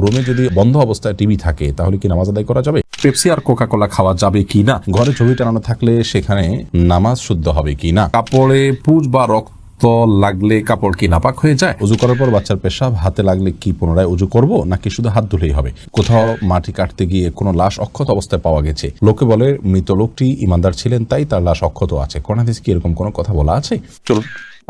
রুমে যদি বন্ধ অবস্থায় টিভি থাকে তাহলে কি নামাজ আদায় করা যাবে? পেপসি আর কোকা কোলা খাওয়া যাবে কি না? ঘরে ছবি টানানো থাকলে সেখানে নামাজ শুদ্ধ হবে কি না? কাপড়ে পুজ বা রক্ত তো লাগলে কাপড় কি নাপাক হয়ে যায়? উজু করার পর বাচ্চার পেশাব হাতে লাগলে কি পুনরায় উজু করব নাকি শুধু হাত ধুলেই হবে? কোথাও মাটি কাটতে গিয়ে কোনো লাশ অক্ষত অবস্থায় পাওয়া গেছে। লোকে বলে মৃত লোকটি ইমানদার ছিলেন তাই তার লাশ অক্ষত আছে। কোন হাদিস কি এরকম কোনো কথা বলা আছে? চলুন।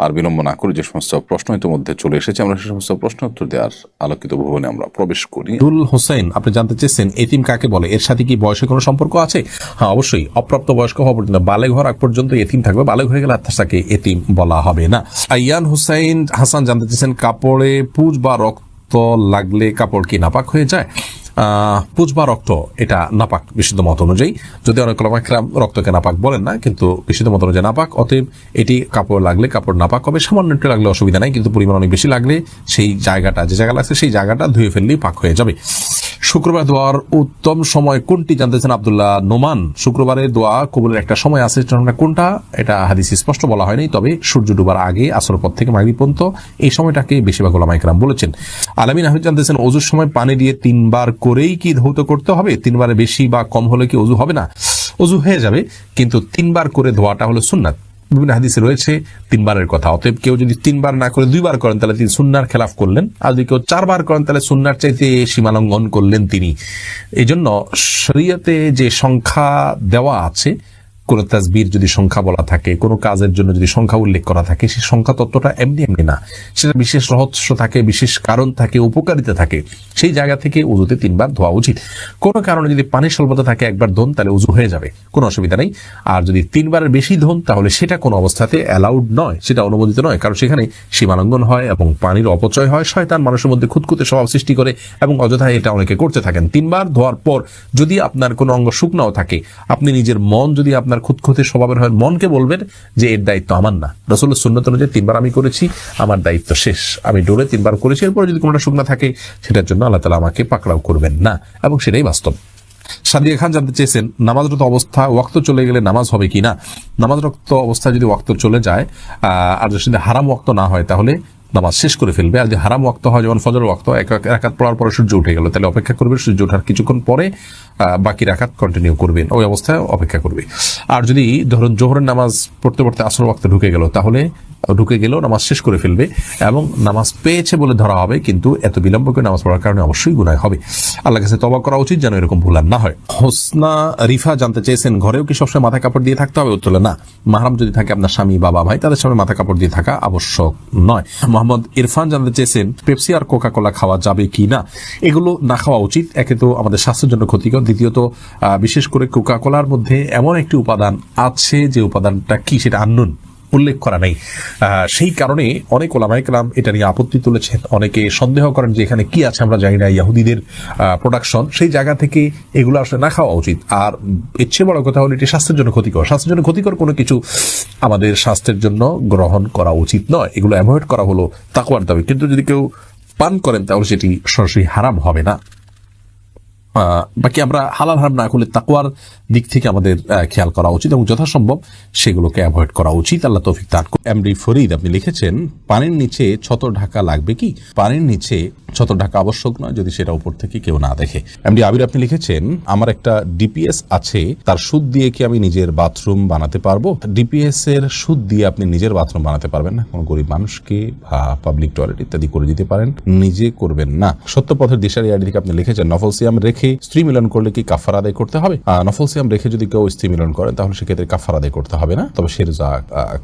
আর বিলম্ব না করে যে সমস্ত প্রশ্ন ইতিমধ্যে চলে এসেছে, আমরা সে সমস্ত প্রশ্ন উত্তর দেওয়ার আলোকিত ভবনে আমরা প্রবেশ করি। দুল হোসেন, আপনি জানতে চেয়েছেন এতিম কাকে বলে? এর সাথে কি বয়সের কোনো সম্পর্ক আছে? হ্যাঁ অবশ্যই। অপ্রাপ্ত বয়স্ক হওয়া পর্যন্ত বালেগ ঘর আগ পর্যন্ত এতিম থাকবে। বালেগ হয়ে গেলে তাকে এতিম বলা হবে না। আইয়ান হুসাইন হাসান, জানতে চেয়েছেন কাপড়ে পুজ বা রক্ত লাগলে কাপড় কি নাপাক হয়ে যায়? পুজ বা রক্ত, এটা নাপাক বিশুদ্ধ মত অনুযায়ী। যদি অনেক লমাকরাম রক্তকে নাপাক বলেন না, কিন্তু বিশুদ্ধ মত অনুযায়ী নাপাক, অতএব এটি কাপড় লাগলে কাপড় নাপাক হবে। সামান্য একটু লাগলে অসুবিধা নাই, কিন্তু পরিমাণ অনেক বেশি লাগলে সেই জায়গাটা, যে জায়গা লাগছে সেই জায়গাটা ধুয়ে ফেললেই পাক হয়ে যাবে। শুক্রবার দোয়ার উত্তম সময় কোনটি জানতেছেন আব্দুল্লাহ নোমান? শুক্রবারের দোয়া কবুলের একটা সময় আছে কোনটা? এটা হাদিস স্পষ্ট বলা হয়নি তবে সূর্য ডুবার আগে আসর পর থেকে মাগরিব পর্যন্ত এই সময়টাকে বেশিরভাগ ওলামাইকরাম বলেছেন। আলামিন আহমেদ জানতেছেন, অজুর সময় পানি দিয়ে তিনবার করেই কি ধৌত করতে হবে? তিনবার বেশি বা কম হলে কি অজু হবে না? অজু হয়ে যাবে, কিন্তু তিনবার করে ধোয়াটা হলো সুন্নাত। বিভিন্ন হাদিসে রয়েছে তিনবারের কথা। অতএব কেউ যদি তিনবার না করে দুইবার করেন, তাহলে তিনি সুন্নার খেলাফ করলেন। আর যদি কেউ চারবার করেন, তাহলে সুন্নার চাইতে সীমালঙ্ঘন করলেন তিনি। এই জন্য শরীয়তে যে সংখ্যা দেওয়া আছে কোন তাজবির যদি সংখ্যা বলা থাকে, কোনো কাজের জন্য যদি সংখ্যা উল্লেখ করা থাকে, সেই সংখ্যা তত্ত্বটা এমনি এমনি না। সেটা বিশেষ রহস্য থাকে, বিশেষ কারণ থাকে, উপকারিতা থাকে। সেই জায়গা থেকে উজুতে তিনবার ধোয়া উচিত। কোনো কারণে যদি পানির স্বল্পতা থাকে, একবার ধন, তাহলে উজু হয়ে যাবে। কোনো অসুবিধা নেই। আর যদি তিনবারের বেশি ধন, তাহলে সেটা কোনো অবস্থাতে অ্যালাউড নয়। সেটা অনুমোদিত নয়। কারণ সেখানে সীমালঙ্ঘন হয় এবং পানির অপচয় হয়। শয়তান মানুষের মধ্যে খুঁতখুঁতে স্বভাব সৃষ্টি করে এবং অযথায় এটা অনেকে করতে থাকেন। তিনবার ধোয়ার পর যদি আপনার কোনো অঙ্গ শুকনাও থাকে, আপনি নিজের মন যদি আপনার খুঁতখুঁতে স্বভাবের হয়, মনকে বলবেন যে এর দায়িত্ব আমার না। রসুল্লাহ সুন্নত অনুযায়ী তিনবার আমি করেছি, আমার দায়িত্ব শেষ। আমি ডোরে তিনবার করেছি, এরপরে যদি কোনোটা শুকনা থাকে, সেটার জন্য আল্লাহ তালা আমাকে পাকড়াও করবেন না। এবং সেটাই বাস্তব। সাদিয়া খান জানতে চেয়েছেন, নামাজরত অবস্থা, ওয়াক্ত চলে গেলে নামাজ হবে কি না নামাজরত অবস্থা যদি ওয়াক্ত চলে যায় আর যদি হারাম ওয়াক্ত না হয়, তাহলে নামাজ শেষ করে ফেলবে। আর যদি হারাম ওয়াক্ত হয়, যেমন ফজর ওয়াক্ত এক এক পড়ার পরে সূর্য উঠে গেল, তাহলে অপেক্ষা করবে সূর্য ওঠার কিছুক্ষণ পরে। বাকি রাখাত কন্টিনিউ করবেন। ওই অবস্থায় অপেক্ষা করবে। আর যদি ধরুন জোহরের নামাজ পড়তে পড়তে আসর ওয়াক্ত ঢুকে গেল, তাহলে ঢুকে গেলেও নামাজ শেষ করে ফেলবে এবং নামাজ পেয়েছে বলে ধরা হবে, কিন্তু এত বিলম্ব করে নামাজ পড়ার কারণে অবশ্যই গুনায় হবে। আল্লাহ কাছে তবা করা উচিত যেন এরকম ভুল আর না হয়। হোসনা রিফা জানতে চেয়েছেন, ঘরেও কি সবসময় মাথা কাপড় দিয়ে থাকতে হবে? উত্তরে না। মাহারাম যদি থাকে, আপনার স্বামী, বাবা, ভাই, তাদের সামনে মাথা কাপড় দিয়ে থাকা আবশ্যক নয়। মোহাম্মদ ইরফান জানতে চেয়েছেন, পেপসি আর কোকা কোলা খাওয়া যাবে কি না এগুলো না খাওয়া উচিত। একে তো আমাদের স্বাস্থ্যের জন্য ক্ষতিকর। দ্বিতীয়ত বিশেষ করে কোকা কোলার মধ্যে এমন একটি উপাদান আছে যে উপাদানটা কি সেটা আননুন উল্লেখ করা নেই। সেই কারণে অনেক ওলামাইকরাম এটা নিয়ে আপত্তি তুলেছেন। অনেকে সন্দেহ করেন যে এখানে কি আছে আমরা জানি না, ইয়াহুদিদের প্রোডাকশন সেই জায়গা থেকে এগুলো আসলে না খাওয়া উচিত। আর ইচ্ছে বড় কথা হলো এটি স্বাস্থ্যের জন্য ক্ষতিকর। স্বাস্থ্যের জন্য ক্ষতিকর কোনো কিছু আমাদের স্বাস্থ্যের জন্য গ্রহণ করা উচিত নয়। এগুলো অ্যাভয়েড করা হলো তাকুয়ার দাবি। কিন্তু যদি কেউ পান করেন তাহলে সেটি সরাসরি হারাম হবে না। বাকি আমরা হালাল হারাম না করলে তাকুয়ার দিক থেকে আমাদের খেয়াল করা উচিত এবং যথাসম্ভব সেগুলোকে অ্যাভয়েড করা উচিত। আল্লাহ তৌফিক তার এমডি ফরিদ, আপনি লিখেছেন, পানির নিচে ছত ঢাকা লাগবে কি? পানির নিচে ছতর ঢাকা আবশ্যক নয়, যদি সেটা উপর থেকে কেউ না দেখে। এমডি আবির আপনি লিখেছেন, আমার একটা ডিপিএস আছে, তার সুদ দিয়ে কি আমি নিজের বাথরুম বানাতে পারব? ডিপিএস এর সুদ দিয়ে আপনি নিজের বাথরুম বানাতে পারবেন না। কোনো গরিব মানুষকে বা পাবলিক টয়লেট ইত্যাদি করে দিতে পারেন, নিজে করবেন না। সত্যপথের দিশারি আইডি থেকে আপনি লিখেছেন, নফল সিয়াম রেখে স্ত্রী মিলন করলে কি কাফার আদায় করতে হবে? নফল সিয়াম রেখে যদি কেউ স্ত্রী মিলন করেন, তাহলে সেক্ষেত্রে কাফার আদায় করতে হবে না। তবে সে রোজা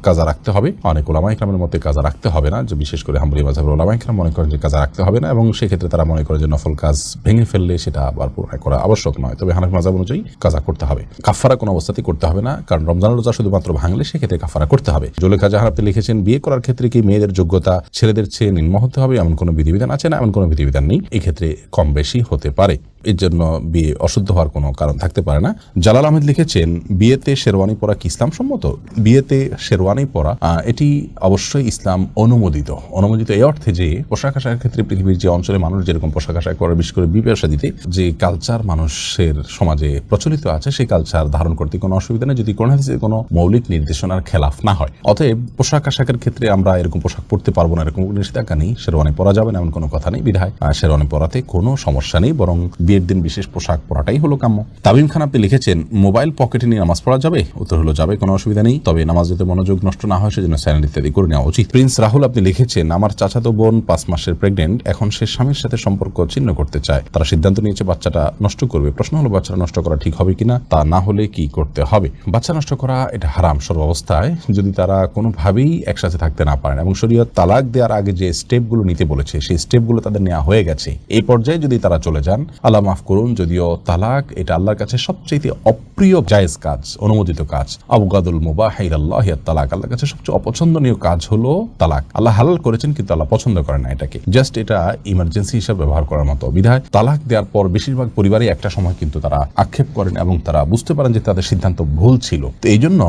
কাজা রাখতে হবে। অনেক ওলামা ইকরামের মতে কাজা রাখতে হবে না। যে বিশেষ করে হাম্বুলি মাঝাবের ওলামা ইকরাম মনে করেন যে কাজা রাখতে হবে না এবং সেক্ষেত্রে তারা মনে করে যে নফল কাজ ভেঙে ফেললে সেটা আবার পুনরায় করা আবশ্যক নয়। তবে হানাফি মাজাব অনুযায়ী কাজা করতে হবে। কাফারা কোনো অবস্থাতেই করতে হবে না, কারণ রমজান রোজা শুধুমাত্র ভাঙলে সেক্ষেত্রে কাফারা করতে হবে। জুলেখা জাহান লিখেছেন, বিয়ে করার ক্ষেত্রে কি মেয়েদের যোগ্যতা ছেলেদের চেয়ে নিম্ন হতে হবে এমন কোনো বিধিবিধান আছে না? এমন কোনো বিধিবিধান নেই। এক্ষেত্রে কম বেশি হতে পারে। এর জন্য বিয়ে অশুদ্ধ হওয়ার কোনো কারণ থাকতে পারে না। জালাল আহমেদ লিখেছেন, বিয়েতে শেরওয়ানি পরা কি ইসলাম সম্মত? বিয়েতে শেরওয়ানি পরা এটি অবশ্যই ইসলাম অনুমোদিত। অনুমোদিত এই অর্থে যে পোশাক আশাকের ক্ষেত্রে পৃথিবীর যে অঞ্চলে মানুষ যেরকম পোশাক আশাক করে বিশেষ করে বিবাহ দিতে যে কালচার মানুষের সমাজে প্রচলিত আছে, সেই কালচার ধারণ করতে কোনো অসুবিধা নেই। যদি কোনো হাদিসে কোনো মৌলিক নির্দেশনার খেলাফ না হয়, অতএব পোশাক আশাকের ক্ষেত্রে আমরা এরকম পোশাক পরতে পারব না, এরকম নিষেধাজ্ঞা নেই। শেরওয়ানি পরা যাবে না, এমন কোনো কথা নেই বিধায়। শেরওয়ানি পরাতে কোনো সমস্যা নেই, বরং বিয়ের দিন বিশেষ পোশাক পরাটাই হলো কাম্য। তাবিম খান আপনি লিখেছেন, মোবাইল পকেটে নিয়ে নামাজ পড়া যাবে? উত্তর হলো, যাবে, কোনো অসুবিধা নেই। তবে নামাজ যাতে মনোযোগ নষ্ট না হয়, সেজন্য স্যানেল ইত্যাদি করে নেওয়া উচিত। প্রিন্স রাহুল আপনি লিখেছেন, আমার চাচাতো বোন পাঁচ মাসের প্রেগনেন্ট এখন সে স্বামীর সাথে সম্পর্ক ছিন্ন করতে চায়। তারা সিদ্ধান্ত নিয়েছে, বাচ্চাটা নষ্ট করবে। প্রশ্ন হলো, বাচ্চাটা নষ্ট করা ঠিক হবে কিনা? তা না হলে কি করতে হবে? বাচ্চা নষ্ট করা, এটা হারাম সর্বাবস্থায়। যদি তারা কোনোভাবেই একসাথে থাকতে না পারেন, এবং শরীয়ত তালাক দেওয়ার আগে যে স্টেপগুলো নিতে বলেছে, সেই স্টেপগুলো তাদের নেওয়া হয়ে গেছে। এই পর্যায়ে যদি তারা চলে যান, আল্লাহ মাফ করুন, যদিও তালাক এটা আল্লাহর কাছে সবচেয়ে অপ্রিয় জায়েজ কাজ, অনুমোদিত কাজ। আবগাদুল মুবাহির আল্লাহ তালাক, আল্লাহর কাছে সবচেয়ে অপছন্দনীয় কাজ হলো তালাক। আল্লাহ হালাল করেছেন, কিন্তু আল্লাহ পছন্দ করে না এটাকে। জাস্ট এটা ইমার্জেন্সি হিসাবে ব্যবহার করার মতো বিধায় তালাক দেওয়ার পর বেশিরভাগ পরিবারে একটা সময় কিন্তু তারা আক্ষেপ করেন এবং তারা বুঝতে পারেন যে তাদের সিদ্ধান্ত ভুল ছিল। তো এই জন্য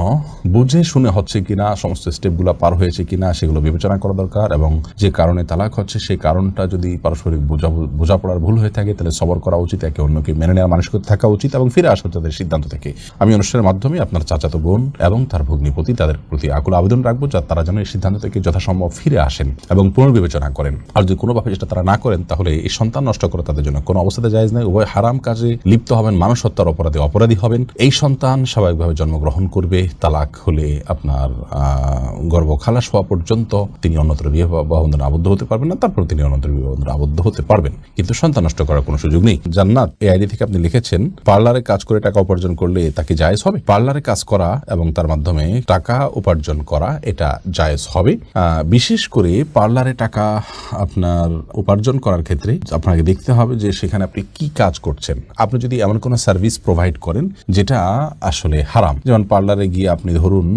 বুঝে শুনে হচ্ছে কিনা, সমস্ত স্টেপগুলো পার হয়েছে কিনা সেগুলো বিবেচনা করা দরকার এবং যে কারণে তালাক হচ্ছে সেই কারণটা যদি পারস্পরিক বোঝা, বোঝাপড়ার ভুল হয়ে থাকে তাহলে সবর করা উচিত, একে অন্যকে মেনে নেওয়ার মানুষ থাকা উচিত এবং ফিরে আসা তাদের সিদ্ধান্ত থেকে। আমি অনুষ্ঠানের মাধ্যমে আপনার চাচাতো বোন এবং তার ভগ্নিপতি তাদের প্রতি আকুল আবেদন রাখব যা তারা যেন এই সিদ্ধান্ত থেকে যথাসম্ভব ফিরে আসেন এবং পুনর্বিবেচনা করেন। আর যদি কোনোভাবে যেটা তারা না করেন, তাহলে এই সন্তান নষ্ট করা তাদের জন্য কোনো অবস্থাতে জায়জ নয় উভয় হারাম কাজে লিপ্ত হবেন মানুষ হত্যার অপরাধে অপরাধী হবেন। এই সন্তান স্বাভাবিকভাবে জন্মগ্রহণ করবে, তালাক হলে আপনার গর্ভ খালাস হওয়া পর্যন্ত তিনি অন্যত্র বিবাহ বন্ধনে আবদ্ধ হতে পারবেন না, তারপর তিনি অন্যত্র বিবাহ বন্ধনে আবদ্ধ হতে পারবেন। কিন্তু সন্তান নষ্ট করার কোনো সুযোগ নেই। জান্নাত, এই আইডি থেকে আপনি লিখেছেন, পার্লারে কাজ করে টাকা উপার্জন করলে তাকে জায়েজ হবে। পার্লারে কাজ করা এবং তার মাধ্যমে টাকা উপার্জন করা, এটা জায়েজ হবে। বিশেষ করে পার্লারে টাকা আপনার করার ক্ষেত্রে আপনাকে দেখতে হবে যে সেখানে আপনি কি কাজ করছেন। আপনি যদি এমন কোনো সার্ভিস প্রোভাইড করেন যেটা আসলে হারাম, যেমন পার্লারে গিয়ে আপনি ধরুন,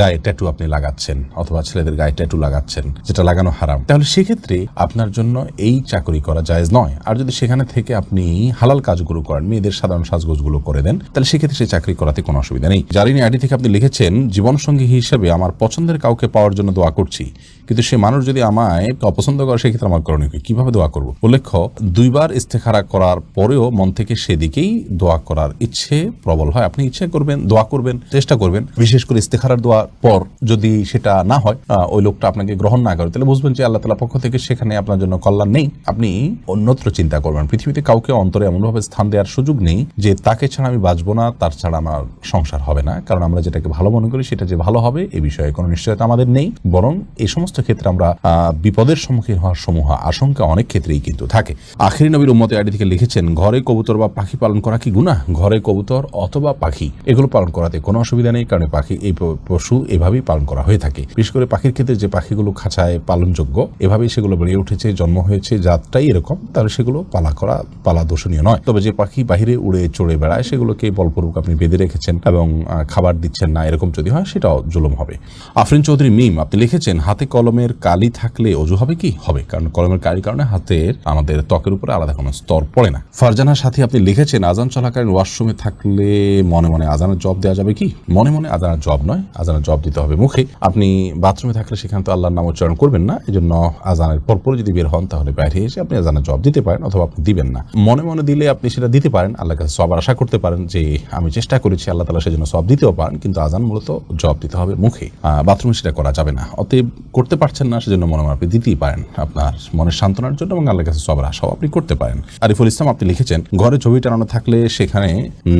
গায়ে ট্যাটু আপনি লাগাচ্ছেন অথবা ছেলেদের গায়ে ট্যাটু লাগাচ্ছেন, যেটা লাগানো হারাম, তাহলে সেক্ষেত্রে আপনার জন্য এই চাকরি করা জায়েজ নয়। আর যদি সেখানে থেকে আপনি হালাল কাজগুলো করেন, মেয়েদের সাধারণ সাজগোজগুলো করে দেন, তাহলে সেক্ষেত্রে সেই চাকরি করাতে কোনো অসুবিধা নেই। জারিনী আইডি থেকে আপনি লিখেছেন, জীবনসঙ্গী হিসেবে আমার পছন্দের কাউকে পাওয়ার জন্য দোয়া করছি। কিন্তু সে মানুষ যদি আমায় অপছন্দ করে সেক্ষেত্রে আমার করণীয় কি? কীভাবে দোয়া করব? উল্লেখ্য, দুইবার ইস্তেখারা করার পরেও মন থেকে সেদিকেই দোয়া করার ইচ্ছে প্রবল হয়। আপনি ইচ্ছে করবেন, দোয়া করবেন, চেষ্টা করবেন। বিশেষ করে ইস্তেখারার দোয়ার পর যদি সেটা না হয় ওই লোকটা আপনাকে গ্রহণ না করে, তাহলে বুঝবেন যে আল্লাহ তালা পক্ষ থেকে সেখানে আপনার জন্য কল্যাণ নেই। আপনি অন্যত্র চিন্তা করবেন। পৃথিবীতে কাউকে অন্তরে এমনভাবে স্থান দেওয়ার সুযোগ নেই যে তাকে ছাড়া আমি বাঁচবো না, তার ছাড়া আমার সংসার হবে না। কারণ আমরা যেটাকে ভালো মনে করি, সেটা যে ভালো হবে, এ বিষয়ে কোনো নিশ্চয়তা আমাদের নেই। বরং এই সমস্ত ক্ষেত্রে আমরা বিপদের সম্মুখীন হওয়ার সমূহ আশঙ্কা অনেক ক্ষেত্রেই কিন্তু থাকে। আখিরি নবীর উম্মতে আইডি থেকে লিখেছেন, ঘরে কবুতর বা পাখি পালন করা কি গুণা ঘরে কবুতর অথবা পাখি, এগুলো পালন করাতে কোনো অসুবিধা নেই, কারণ পাখি এই পশু এভাবেই পালন করা হয়ে থাকে। বিশেষ করে পাখির ক্ষেত্রে যে পাখিগুলো খাঁচায় পালনযোগ্য, এভাবেই সেগুলো বেড়ে উঠেছে, জন্ম হয়েছে, জাতটাই এরকম, তাহলে সেগুলো পালা করা, পালা দোষণীয় নয়। তবে যে পাখি বাহিরে উড়ে চড়ে বেড়ায়, সেগুলোকে বলপূর্বক আপনি বেঁধে রেখেছেন এবং খাবার দিচ্ছেন না, এরকম যদি হয়, সেটাও জুলুম হবে। আফরিন চৌধুরী মিম, আপনি লিখেছেন, হাতে কলমের কালি থাকলে অজু হবে কি? হবে, কারণ কলমের কালির কারণে হাতের আমাদের ত্বকের উপরে আলাদা কোনো স্তর পড়ে না। ফারজানার সাথে আপনি লিখেছেন, আজান চলাকালীন ওয়াশরুমে থাকলে মনে মনে আজানের জব দেওয়া যাবে কি? মনে মনে আজানের জব নয়, আজানের জব দিতে হবে মুখে। আপনি বাথরুমে থাকলে সেখানে তো আল্লাহর নাম উচ্চারণ করবেন না এই জন্য আজানের পরপর যদি বের হন, তাহলে বাইরে এসে আপনি আজানের জব দিতে পারেন অথবা আপনি দিবেন না। মনে মনে দিলে আপনি সেটা দিতে পারেন আল্লাহ কাছে সব আশা করতে পারেন যে আমি চেষ্টা করেছি আল্লাহ তালা সেজন্য সব দিতেও পারেন, কিন্তু আজান মূলত জব দিতে হবে মুখে। বাথরুমে সেটা করা যাবে না। অতএব করতে পারছেন না, সেজন্য মনে আপনি দিতেই পারেন আপনার মনের সান্ত্বনার জন্য এবং আল্লাহর কাছে সবার আশাও আপনি করতে পারেন। আরিফুল ইসলাম, আপনি লিখেছেন, ঘরে ছবি টানানো থাকলে সেখানে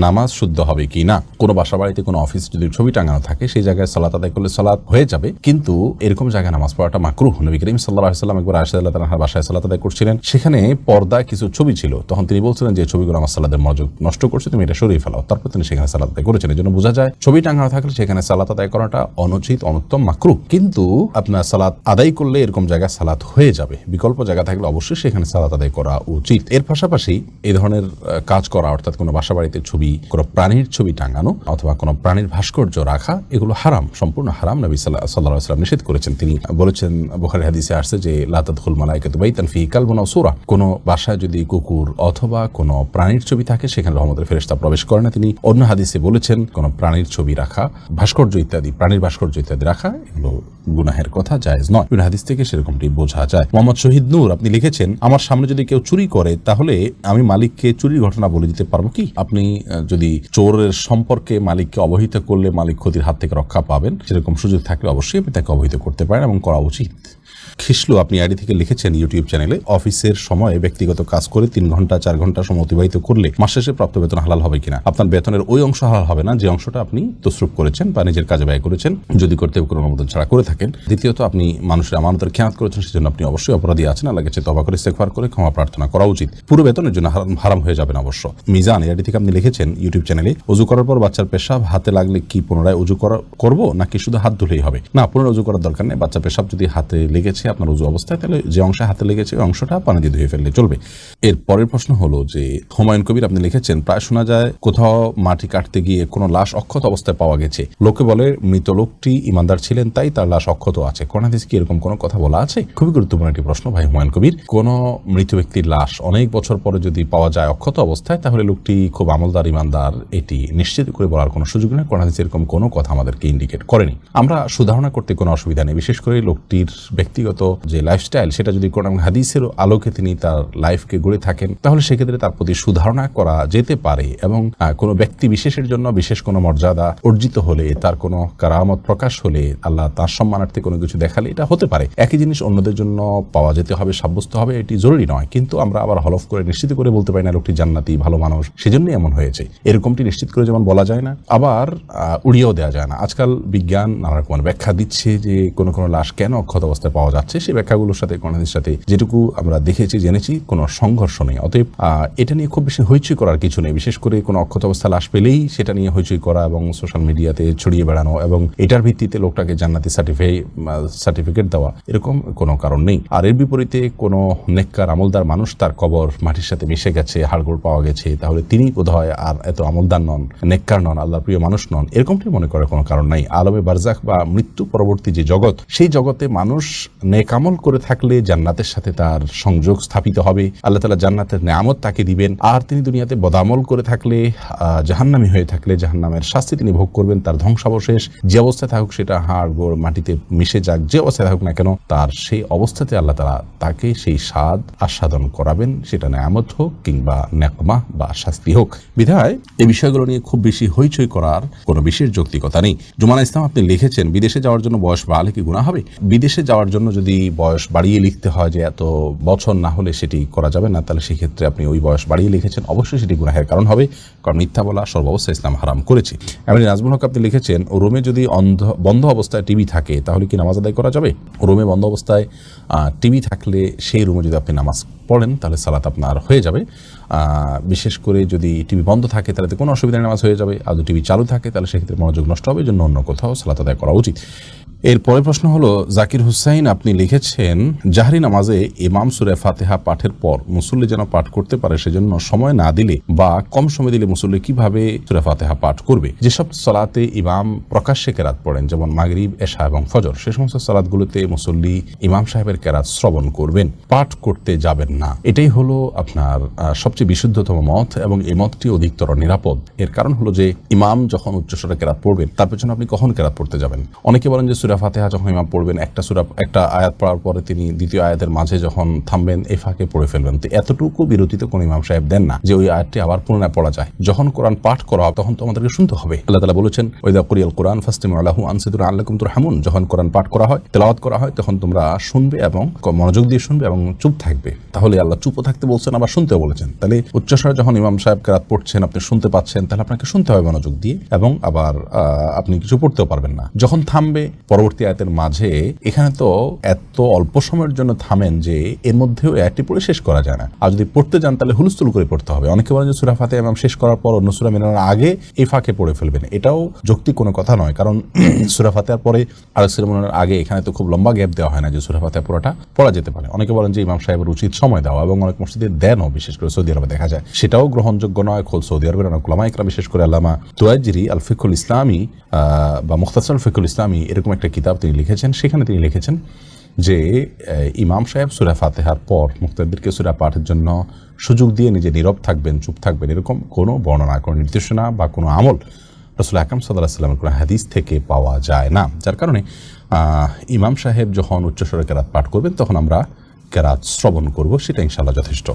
নামাজ শুদ্ধ হবে কি না? কোনো বাসা বাড়িতে কোনো অফিস যদি ছবি টাঙানো থাকে, সেই জায়গায় সালাত আদায় করলে সালাত হয়ে যাবে। কিন্তু এরকম জায়গায় নামাজ পড়াটা মাকরুহ। নবী করিম সাল্লাহ সাল্লাম একবার আয়সা আল্লাহ তালাহার বাসায় সালাত আদায় করছিলেন। সেখানে পর্দায় কিছু ছবি ছিল। তখন তিনি বলছিলেন যে ছবিগুলো আমার সালাদের মনোযোগ নষ্ট করছে, তুমি এটা সরিয়ে ফেলাও। তারপর তিনি সেখানে সালাত আদায় করেছেন। এই জন্য বোঝা যায়, ছবি টাঙানো থাকলে সেখানে সালাত আদায় করাটা অনুচিত, অনুত্তম, মাকরুহ। কিন্তু আপনার সালাত সালাত আদায় করলে এরকম জায়গায় সালাত হয়ে যাবে। বিকল্প জায়গা থাকলে অবশ্যই সেখানে সালাত আদায় করা উচিত। এর পাশাপাশি এই ধরনের কাজ করা, অর্থাৎ কোনো বাসা বাড়িতে ছবি, কোনো প্রাণীর ছবি টাঙানো অথবা কোনো প্রাণীর ভাস্কর্য রাখা, এগুলো হারাম, সম্পূর্ণ হারাম। নবী সাল্লাহ সাল্লাহ সাল্লাম নিষেধ করেছেন। তিনি বলেছেন বোখারি হাদিসে আসছে যে লাতাদুল মালাইকাতু বাইতান ফি কালবনা সুরা। কোনো বাসায় যদি কুকুর অথবা কোনো প্রাণীর ছবি থাকে, সেখানে রহমতের ফেরেশতা প্রবেশ করে না। তিনি অন্য হাদিসে বলেছেন, কোনো প্রাণীর ছবি রাখা, ভাস্কর্য ইত্যাদি, প্রাণীর ভাস্কর্য ইত্যাদি রাখা, এগুলো গুনাহের কথা। জায়েজ নয়। হাদিস থেকে সেরকমটি বোঝা যায়। মোহাম্মদ শহীদ নূর, আপনি লিখেছেন, আমার সামনে যদি কেউ চুরি করে, তাহলে আমি মালিককে চুরির ঘটনা বলে দিতে পারব কি? আপনি যদি চোরের সম্পর্কে মালিককে অবহিত করলে মালিক ক্ষতির হাত থেকে রক্ষা পাবেন, সেরকম সুযোগ থাকলে অবশ্যই আপনি তাকে অবহিত করতে পারেন এবং করা উচিত। খিসলু, আপনি আইডি থেকে লিখেছেন ইউটিউব চ্যানেলে, অফিসের সময় ব্যক্তিগত কাজ করে তিন ঘণ্টা, চার ঘণ্টা সময় অতিবাহিত করলে মাস শেষে প্রাপ্ত বেতন হালাল হবে কিনা? আপনার বেতনের ওই অংশ হালাল হবে না, যে অংশটা আপনি তসরুপ করেছেন বা নিজের কাজে ব্যয় করেছেন, যদি করতে কোনো অনুমোদন ছাড়া করে থাকেন। দ্বিতীয়ত, আপনি মানুষের আমানতের খেয়াত করেছেন, সেজন্য আপনি অবশ্যই অপরাধী আছেন আল্লাহ কাছে তবা করে ইস্তেগফার করে ক্ষমা প্রার্থনা করা উচিত। পুরো বেতনের জন্য হারাম হয়ে যাবেন অবশ্য। মিজান এআইডি থেকে আপনি লিখেছেন ইউটিউব চ্যানেলে অজু করার পর বাচ্চার পেশাব হাতে লাগলে কি পুনরায় অজু করা, করব, নাকি শুধু হাত ধুলেই হবে? না, পুনরায় অজু করার দরকার নেই বাচ্চা পেশাব যদি হাতে লেগেছে আপনার অজু অবস্থায়, তাহলে যে অংশে হাতে লেগেছে, ওই অংশটা পানি দিয়ে ধুয়ে ফেললে চলবে। এর পরের প্রশ্ন হলো যে, হুমায়ুন কবির আপনি লিখেছেন, প্রায় শোনা যায় কোথাও মাটি কাটতে গিয়ে কোনো লাশ অক্ষত অবস্থায় পাওয়া গেছে। লোকে বলে, মৃত লোকটি ইমানদার ছিলেন, তাই তার লাশ অক্ষত আছে। কোরআনাদিস কি এরকম কোনো কথা বলা আছে? খুবই গুরুত্বপূর্ণ একটি প্রশ্ন, ভাই হুমায়ুন কবির। কোন মৃত ব্যক্তির লাশ অনেক বছর পরে যদি পাওয়া যায় অক্ষত অবস্থায়, তাহলে লোকটি খুব আমলদার, ইমানদার, এটি নিশ্চিত করে বলার কোনো সুযোগ নেই। কোরআনাদিস এরকম কোনো কথা আমাদেরকে ইন্ডিকেট করেনি। আমরা সুধারণা করতে কোনো অসুবিধা নেই। বিশেষ করে লোকটির ব্যক্তিগত যে লাইফস্টাইল সেটা যদি কোরআন হাদিসের আলোকে তিনি তার লাইফকে গড়ে থাকেন, তাহলে সেক্ষেত্রে তার প্রতি সুধারণা করা যেতে পারে এবং কোনো ব্যক্তি বিশেষের জন্য, বিশেষ কোনো মর্যাদা অর্জিত হলে, তার কোনো কারামত প্রকাশ হলে, আল্লাহ তার সম্মানার্থে কোনো কিছু দেখালে এটা হতে পারে। একই জিনিস অন্যদের জন্য পাওয়া যেতে হবে, সাব্যস্ত হবে, এটি জরুরি নয়। কিন্তু আমরা আবার হলফ করে নিশ্চিত করে বলতে পারি না, লোকটি জান্নাতি, ভালো মানুষ, সেজন্যই এমন হয়েছে। এরকমটি নিশ্চিত করে যেমন বলা যায় না, আবার উড়িয়েও দেওয়া যায় না। আজকাল বিজ্ঞান নানা রকমের ব্যাখ্যা দিচ্ছে যে কোনো কোনো লাশ কেন অক্ষত অবস্থায় পাওয়া যাচ্ছে, সেই ব্যাখ্যাগুলোর সাথে কোনদের সাথে যেটুকু আমরা দেখেছি, জেনেছি, কোনো সংঘর্ষ নেই। অতএব এটা নিয়ে খুব বেশি হইচই করার কিছু নেই। বিশেষ করে কোনো অক্ষত অবস্থা লাশ পেলেই সেটা নিয়ে হইচই করা এবং সোশ্যাল মিডিয়াতে ছড়িয়ে বেড়ানো এবং এটার ভিত্তিতে লোকটাকে জান্নাতি সার্টিফাই সার্টিফিকেট দেওয়া, এরকম কোনো কারণ নেই। আর এর বিপরীতে কোনো নেককার, আমলদার মানুষ তার কবর মাটির সাথে মিশে গেছে, হাড়গোড় পাওয়া গেছে, তাহলে তিনি বোধহয় আর এত আমলদার নন, নেককার নন, আল্লাহর প্রিয় মানুষ নন, এরকমটি মনে করার কোনো কারণ নাই। আলমে বারজাক বা মৃত্যু পরবর্তী যে জগৎ, সেই জগতে মানুষ নেকামল করে থাকলে জান্নাতের সাথে তার সংযোগ স্থাপিত হবে। আল্লাহ তালা জান্নাতের নেয়ামত তাকে দিবেন। আর তিনি দুনিয়াতে বদামল করে থাকলে জাহান্নামী হয়ে থাকলে জাহান্নামের শাস্তি তিনি ভোগ করবেন। তার ধ্বংসাবশেষ যে অবস্থায় থাকুক সেটা হাড়, গোড়, মাটিতে মিশে যাক, যে অবস্থায় থাকুক না কেন, তার সেই অবস্থাতে আল্লাহ তালা তাকে সেই স্বাদ আস্বাদন করাবেন। সেটা নেয়ামত হোক কিংবা নেকমা বা শাস্তি হোক। বিধায় এই বিষয়গুলো নিয়ে খুব বেশি হইচই করার কোনো বিশেষ যৌক্তিকতা নেই। জুমানা ইসলাম আপনি লিখেছেন, বিদেশে যাওয়ার জন্য বয়স বাড়ালে কি গুণা হবে? বিদেশে যাওয়ার জন্য যদি বয়স বাড়িয়ে লিখতে হয় যে এত বছর না হলে সেটি করা যাবে না, তাহলে সেক্ষেত্রে আপনি ওই বয়স বাড়িয়ে লিখেছেন। অবশ্যই সেটি গুনাহের কারণ হবে, কারণ মিথ্যা বলা সর্বাবস্থা ইসলাম হারাম করেছে। এমনি নাজমুল হক আপনি লিখেছেন, রোমে যদি অন্ধ, বন্ধ অবস্থায় টিভি থাকে, তাহলে কি নামাজ আদায় করা যাবে? রোমে বন্ধ অবস্থায় টিভি থাকলে সেই রুমে যদি আপনি নামাজ পড়েন, তাহলে সালাত আপনার হয়ে যাবে। বিশেষ করে যদি টিভি বন্ধ থাকে, তাহলে তো কোনো অসুবিধা নামাজ হয়ে যাবে। আর যদি টিভি চালু থাকে, তাহলে সেক্ষেত্রে মনোযোগ নষ্ট হবে জন্য অন্য কোথাও সালাত আদায় করা উচিত। এর পরের প্রশ্ন হলো, জাকির হুসাইন আপনি লিখেছেন, জাহরি নামাজে ইমাম সুরে ফাতেহা পাঠের পর মুসল্লি যেন পাঠ করতে পারে, সেজন্য সময় না দিলে বা কম সময় দিলে মুসল্লি কীভাবে সুরে ফাতেহা পাঠ করবে? যেসব সলাতে ইমাম প্রকাশ্যে কেরাত পড়েন, যেমন মাগরিব, এশা এবং ফজর, সে সমস্ত সালাদগুলোতে মুসল্লি ইমাম সাহেবের কেরাত শ্রবণ করবেন, পাঠ করতে যাবেন না। এটাই হলো আপনার সবচেয়ে বিশুদ্ধতম মত এবং এই মতটি অধিকতর নিরাপদ। এর কারণ হলো যে, ইমাম যখন উচ্চস্বরে কেরাত পড়বেন, তার পেছনে আপনি কখন কেরাত পড়তে যাবেন? অনেকে বলেন যে সুরা ফাতেহা যখন ইমাম পড়বেন, একটা সুরা, একটা আয়াত পড়ার পরে তিনি দ্বিতীয় আয়াতের মাঝে যখন থামবেন এই ফাঁকে পড়ে ফেলবেন। তো এতটুকু বিরতিতে কোন ইমাম সাহেব দেন না যে ওই আয়াতটি আবার পুনরায় পড়া যায়। যখন কোরআন পাঠ করা হবে, তখন তো আমাদেরকে শুনতে হবে। আল্লাহ তালা বলেছেন, ওইদা কুরিয়াল কোরআন ফাস্তিম আল্লাহু আনসিদুর আল্লাকুম তুর হামুন যখন কোরআন পাঠ করা হয়, তেলাওয়াত করা হয়, তখন তোমরা শুনবে এবং মনোযোগ দিয়ে শুনবে এবং চুপ থাকবে। তাহলে আল্লাহ চুপও থাকতে বলছেন, আবার শুনতেও বলেছেন। তাহলে উচ্চস্বরে যখন ইমাম সাহেব কেরাত পড়ছেন, আপনি শুনতে পাচ্ছেন, তাহলে আপনাকে শুনতে হবে মনোযোগ দিয়ে এবং আবার আপনি কিছু পড়তেও পারবেন না। যখন থামবে পরবর্তী আয়াতের মাঝে এখানে তো এত অল্প সময়ের জন্য থামেন যে এর মধ্যেও একটি পড়ে শেষ করা যায় না। আর যদি পড়তে যান তাহলে হুলস্থুল করে পড়তে হবে। অনেকে বলেন যে সুরা ফাতে ইমাম শেষ করার পর অন্য সুরা মেলানোর আগে এই ফাঁকে পড়ে ফেলবেন। এটাও যৌক্তিক কোনো কথা নয়। কারণ সুরা ফাতেহার পরে আরেক সুরা আগে এখানে তো খুব লম্বা গ্যাপ দেওয়া হয় না যে সুরা ফাতেহা পুরোটা পড়া যেতে পারে। অনেকে বলেন যে ইমাম সাহেবের উচিত সময় দেওয়া এবং অনেক মসজিদে দেনও, বিশেষ করে সৌদি আরবে দেখা যায়। সেটাও গ্রহণযোগ্য নয়। খোল সৌদি আরবের অনেক ইকরাম বিশেষ করে আল্লামা তুয়াজিরি আল ফিকুল ইসলামী বা মুখতাসর ফিকুল ইসলামী এরকম একটা কিতাব তিনি লিখেছেন, সেখানে তিনি লিখেছেন যে ইমাম সাহেব সুরা ফাতেহার পর মুক্তাদেরকে সুরা পাঠের জন্য সুযোগ দিয়ে নিজে নীরব থাকবেন, চুপ থাকবেন, এরকম কোনো বর্ণনা, কোনো নির্দেশনা বা কোনো আমল রসুল আকরম সাল্লাহ সাল্লামের কোনো হাদিস থেকে পাওয়া যায় না। যার কারণে ইমাম সাহেব যখন উচ্চস্বরে কেরাত পাঠ করবেন, তখন আমরা কেরাত শ্রবণ করব, সেটা ইনশাল্লাহ যথেষ্ট।